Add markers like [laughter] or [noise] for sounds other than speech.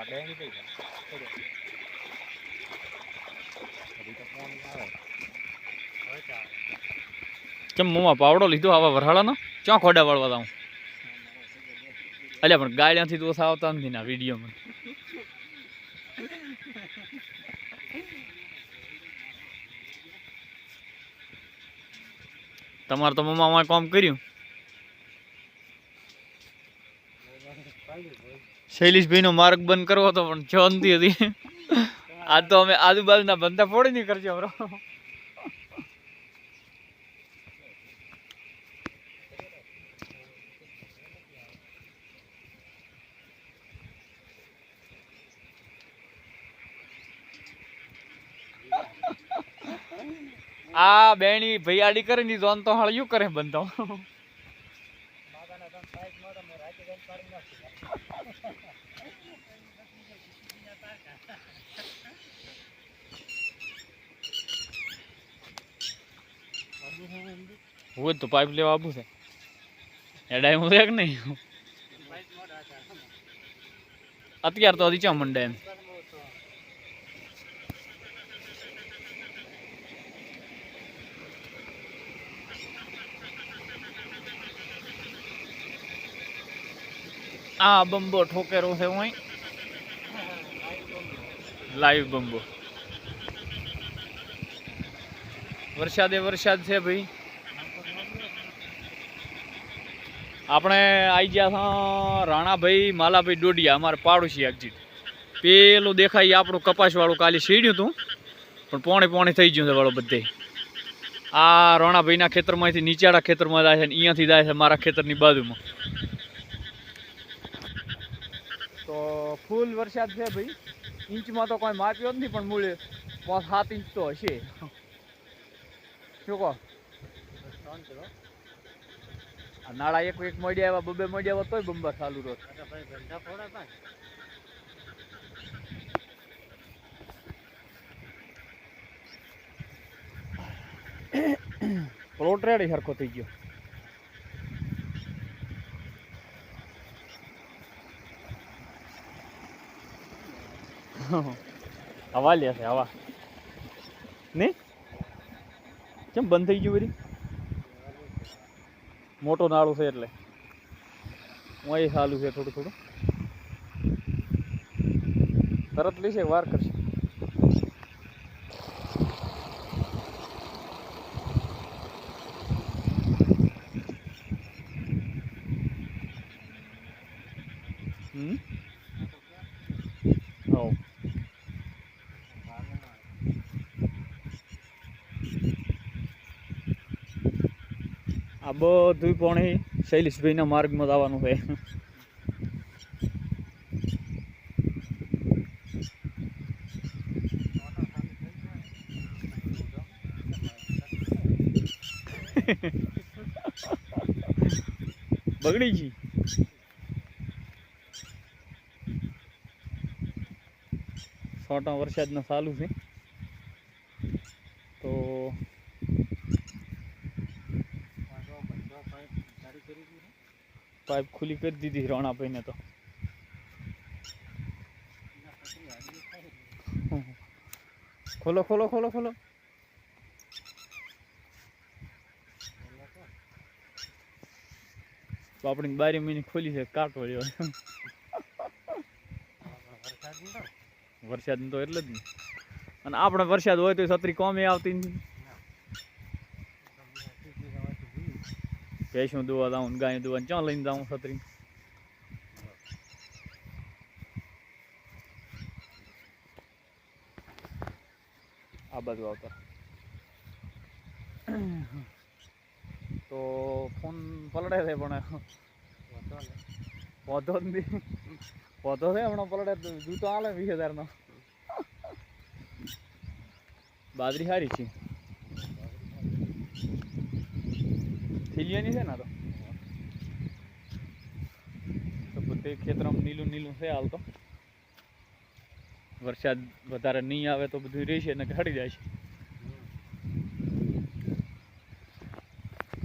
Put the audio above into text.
તો આવે હવે ચાલ કેમ મોમાં પાવડો લીધો આવા વરહાળાનો? ક્યાં ખોડા વાળવા દઉં અલ્યા, પણ ગાળ્યાથી તો આવતા નથી ના વિડીયોમાં. તમારે તો મમ્મા કામ કર્યું? શૈલેષભાઈ નો માર્ગ બંધ કરવો હતો, પણ જોનતી હતી. આ તો અમે આજુબાજુના બંધા ફોડી નહીં કરજો, બરો. આ બેણી ભૈયાડી કરે ની જોન તો હળિયું કરે બંધો. હું તો પાઇપ લેવા આવું છે. હું છે કે નહીં? અત્યાર તો હજી ચા મંડે એમ. આ બંબો ઠોકેરો છે હું લાઈવ બંબો. વરસાદે વરસાદ છે ભાઈ. આપણે આવી ગયા હતા રાણાભાઈ, માલાભાઈ ડોડિયા, અમારે પાડોશી આગજી પેલું દેખાય આપણું કપાસવાળું કાલે સીડ્યું હતું પણ પોણે પોણે થઈ ગયું છે વાળો બધે. આ રાણાભાઈના ખેતરમાંથી નીચાડા ખેતરમાં જાય છે ને અહીંયાથી જાય છે મારા ખેતરની બાજુમાં. તો ફૂલ વરસાદ છે ભાઈ. ઇંચમાં તો કોઈ માપ્યો જ નહીં પણ મૂળે પાંચ સાત ઇંચ તો હશે. શું કહો? નાળા એક એક મળી આવ્યા બબે મળી આવ્યા તોય બંબા ચાલુ ધંધા પ્લોટ રેડ સરખો થઈ ગયો. [laughs] હવા લે છે, હવા. નહીં કેમ બંધ થઈ ગયું બધી? મોટો નાળું છે એટલે. હું એ સાલું છે થોડું થોડું. તરત લેશે, વાર કરશે હમ હવ આ બધું પણ શૈલેષભાઈના માર્ગમાં જવાનું છે. બગડી ગઈ છોટા વરસાદના ચાલુ છે તો વાંધો બંધો પાઇપ જારી કરી દીધું પાઇપ ખુલી કરી દીધી રાણાભાઈને તો. ખોલો ખોલો ખોલો ખોલો. તો આપણી બારી મહિને ખોલી છે, કાટ વરસાદ વરસાદ તો એટલે જ ને. અને આપણે વરસાદ હોય તો છત્રી કોમે આવતી નથી. ભેંસું दुआ જાઉં ગાય દોવા ક્યાં લઈને જાઉં છત્રી? આ બાજુ આવતા. તો ફોન પલડે છે પણ. પોધો જ નથી પોધો છે હમણાં પલડે જૂતો આલે વીસ હજારનો. બાજરી સારી છે. થેલિયાની છે ને તો. તો બધે ખેતરમાં નીલું નીલું છે હાલ તો. વરસાદ વધારે નહીં આવે તો બધું રહેશે ને ઘટી જાય છે.